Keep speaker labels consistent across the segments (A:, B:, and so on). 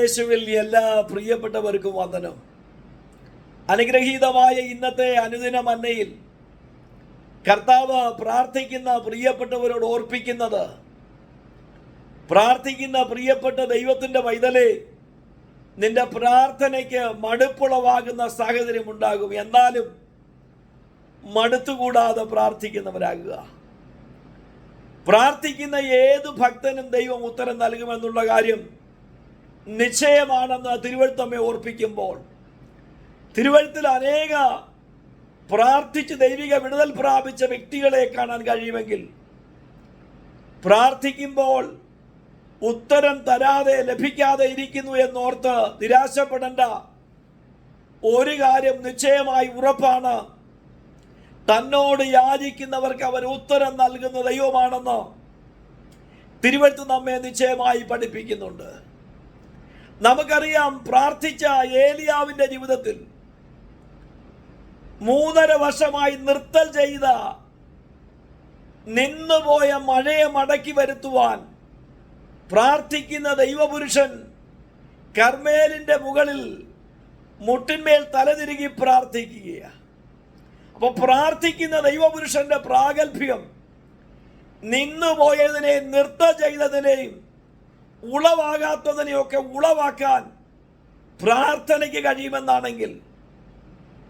A: ക്രിസ്തുവേശുവിൽ എല്ലാ പ്രിയപ്പെട്ടവർക്കും വന്ദനം. അനുഗ്രഹീതമായ ഇന്നത്തെ അനുദിന മന്നയിൽ കർത്താവ് പ്രാർത്ഥിക്കുന്ന പ്രിയപ്പെട്ടവരോട് ഓർപ്പിക്കുന്നത് പ്രാർത്ഥിക്കുന്ന പ്രിയപ്പെട്ട ദൈവത്തിന്റെ വൈതലേ നിന്റെ പ്രാർത്ഥനയ്ക്ക് മടുപ്പുളവാകുന്ന സാഹചര്യം ഉണ്ടാകും. എന്നാലും മടുത്തുകൂടാതെ പ്രാർത്ഥിക്കുന്നവരാകുക. പ്രാർത്ഥിക്കുന്ന ഏത് ഭക്തനും ദൈവം ഉത്തരം നൽകുമെന്നുള്ള കാര്യം നിശ്ചയമാണെന്ന് തിരുവഴുത്തമ്മെ ഓർപ്പിക്കുമ്പോൾ തിരുവഴുത്തിൽ അനേക പ്രാർത്ഥിച്ച് ദൈവിക വിടുതൽ പ്രാപിച്ച വ്യക്തികളെ കാണാൻ കഴിയുമെങ്കിൽ പ്രാർത്ഥിക്കുമ്പോൾ ഉത്തരം തരാതെ ലഭിക്കാതെ ഇരിക്കുന്നു എന്നോർത്ത് നിരാശപ്പെടേണ്ട ഒരു കാര്യം നിശ്ചയമായി ഉറപ്പാണ്. തന്നോട് യാചിക്കുന്നവർക്ക് അവർ ഉത്തരം നൽകുന്ന ദൈവമാണെന്ന് തിരുവഴുത്ത് നമ്മെ നിശ്ചയമായി പഠിപ്പിക്കുന്നുണ്ട്. നമുക്കറിയാം പ്രാർത്ഥിച്ച ഏലിയാവിന്റെ ജീവിതത്തിൽ മൂന്നര വർഷമായി നിർത്തൽ ചെയ്ത നിന്നുപോയ മഴയെ മടക്കി വരുത്തുവാൻ പ്രാർത്ഥിക്കുന്ന ദൈവപുരുഷൻ കർമേലിന്റെ മുകളിൽ മുട്ടിന്മേൽ തലതിരുകി പ്രാർത്ഥിക്കുകയാണ് അപ്പോൾ പ്രാർത്ഥിക്കുന്ന ദൈവപുരുഷന്റെ പ്രാഗൽഭ്യം നിന്നുപോയതിനെ നൃത്തം ചെയ്തതിനെയും ഉളവാകാത്തതിനെയൊക്കെ ഉളവാക്കാൻ പ്രാർത്ഥനയ്ക്ക് കഴിയുമെന്നാണെങ്കിൽ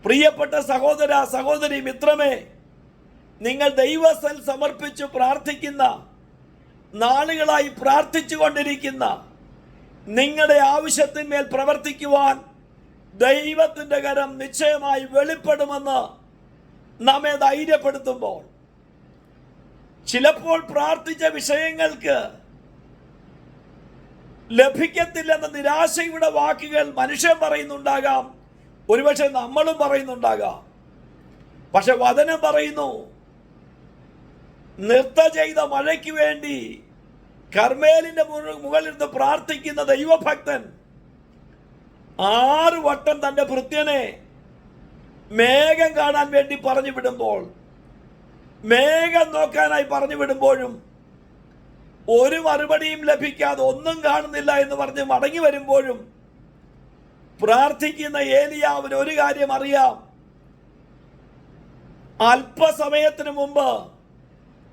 A: പ്രിയപ്പെട്ട സഹോദര സഹോദരി മിത്രമേ നിങ്ങൾ ദൈവസ്ഥൽ സമർപ്പിച്ച് പ്രാർത്ഥിക്കുന്ന നാളുകളായി പ്രാർത്ഥിച്ചു കൊണ്ടിരിക്കുന്ന നിങ്ങളുടെ ആവശ്യത്തിന്മേൽ പ്രവർത്തിക്കുവാൻ ദൈവത്തിന്റെ കരം നിശ്ചയമായി വെളിപ്പെടുമെന്ന് നമ്മെ ധൈര്യപ്പെടുത്തുമ്പോൾ ചിലപ്പോൾ പ്രാർത്ഥിച്ച വിഷയങ്ങൾക്ക് ലഭിക്കത്തില്ലെന്ന നിരാശയുടെ വാക്കുകൾ മനുഷ്യൻ പറയുന്നുണ്ടാകാം. ഒരുപക്ഷെ നമ്മളും പറയുന്നുണ്ടാകാം. പക്ഷെ വചനം പറയുന്നു നിർത്ത ചെയ്ത മഴയ്ക്ക് വേണ്ടി മുകളിൽ മുകളിലിരുന്ന് പ്രാർത്ഥിക്കുന്ന ദൈവഭക്തൻ ആറ് വട്ടം തന്റെ ഭൃത്യനെ മേഘം കാണാൻ വേണ്ടി പറഞ്ഞു വിടുമ്പോൾ മേഘം നോക്കാനായി പറഞ്ഞു വിടുമ്പോഴും ഒരു മറുപടിയും ലഭിക്കാതെ ഒന്നും കാണുന്നില്ല എന്ന് പറഞ്ഞ് മടങ്ങി വരുമ്പോഴും പ്രാർത്ഥിക്കുന്ന ഏലിയാവിന് ഒരു കാര്യം അറിയാം. അല്പസമയത്തിന് മുമ്പ്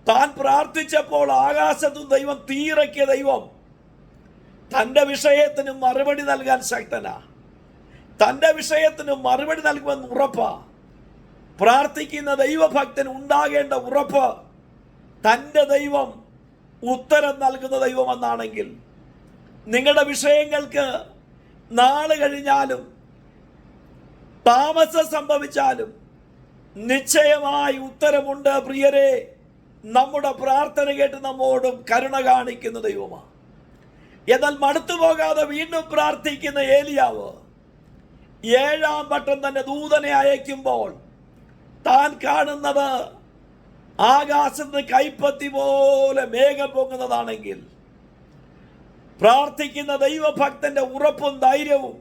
A: താൻ പ്രാർത്ഥിച്ചപ്പോൾ ആകാശത്തും ദൈവം തീറക്കിയ ദൈവം തന്റെ വിഷയത്തിന് മറുപടി നൽകാൻ ശക്തനാ. തന്റെ വിഷയത്തിന് മറുപടി നൽകുമെന്ന് ഉറപ്പാ. പ്രാർത്ഥിക്കുന്ന ദൈവഭക്തന് ഉണ്ടാകേണ്ട ഉറപ്പ് തന്റെ ദൈവം ഉത്തരം നൽകുന്ന ദൈവമെന്നാണെങ്കിൽ നിങ്ങളുടെ വിഷയങ്ങൾക്ക് നാളെ കഴിഞ്ഞാലും താമസം സംഭവിച്ചാലും നിശ്ചയമായി ഉത്തരമുണ്ട്. പ്രിയരെ നമ്മുടെ പ്രാർത്ഥന കേട്ട് നമ്മോടും കരുണ കാണിക്കുന്ന ദൈവമാണ്. എന്നാൽ മടുത്തു പോകാതെ വീണ്ടും പ്രാർത്ഥിക്കുന്ന ഏലിയാവ് ഏഴാം വട്ടം തന്നെ ദൂതനെ അയക്കുമ്പോൾ താൻ കാണുന്നത് ആകാശത്ത് കൈപ്പത്തി പോലെ മേഘം പൊങ്ങുന്നതാണെങ്കിൽ പ്രാർത്ഥിക്കുന്ന ദൈവഭക്തന്റെ ഉറപ്പും ധൈര്യവും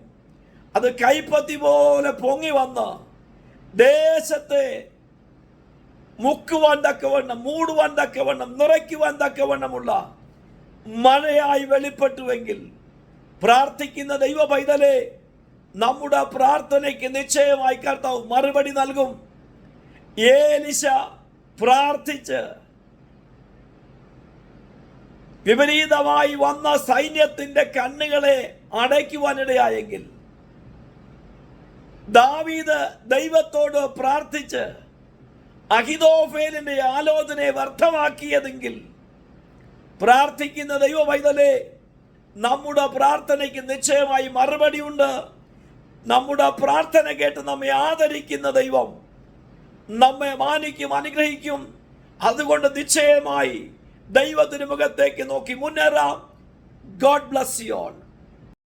A: അത് കൈപ്പത്തി പോലെ പൊങ്ങി വന്ന് ദേശത്തെ മുക്കുവാൻ തക്കവണ്ണം മൂടുവാൻ തക്കവണ്ണം നിറയ്ക്കുവാൻ തക്കവണ്ണമുള്ള മഴയായി വെളിപ്പെട്ടുവെങ്കിൽ പ്രാർത്ഥിക്കുന്ന ദൈവ പൈതലെ നമ്മുടെ പ്രാർത്ഥനയ്ക്ക് നിശ്ചയമായി കർത്താവ് മറുപടി നൽകും. ഏലിശ പ്രാർത്ഥിച്ച് വിപരീതമായി വന്ന സൈന്യത്തിന്റെ കണ്ണുകളെ അടയ്ക്കുവാനിടയായെങ്കിൽ ദാവീദ് ദൈവത്തോട് പ്രാർത്ഥിച്ച് അഹിതോഫേലിന്റെ ആലോചനയെ വർദ്ധമാക്കിയതെങ്കിൽ പ്രാർത്ഥിക്കുന്ന ദൈവ പൈതലെ നമ്മുടെ പ്രാർത്ഥനയ്ക്ക് നിശ്ചയമായി മറുപടിയുണ്ട്. നമ്മുടെ പ്രാർത്ഥന കേട്ട് നമ്മെ ആദരിക്കുന്ന ദൈവം നമ്മെ മാനിക്കും അനുഗ്രഹിക്കും. അതുകൊണ്ട് നിശ്ചയമായി ദൈവത്തിന് മുഖത്തേക്ക് നോക്കി. മുന്നേറാം. God bless you all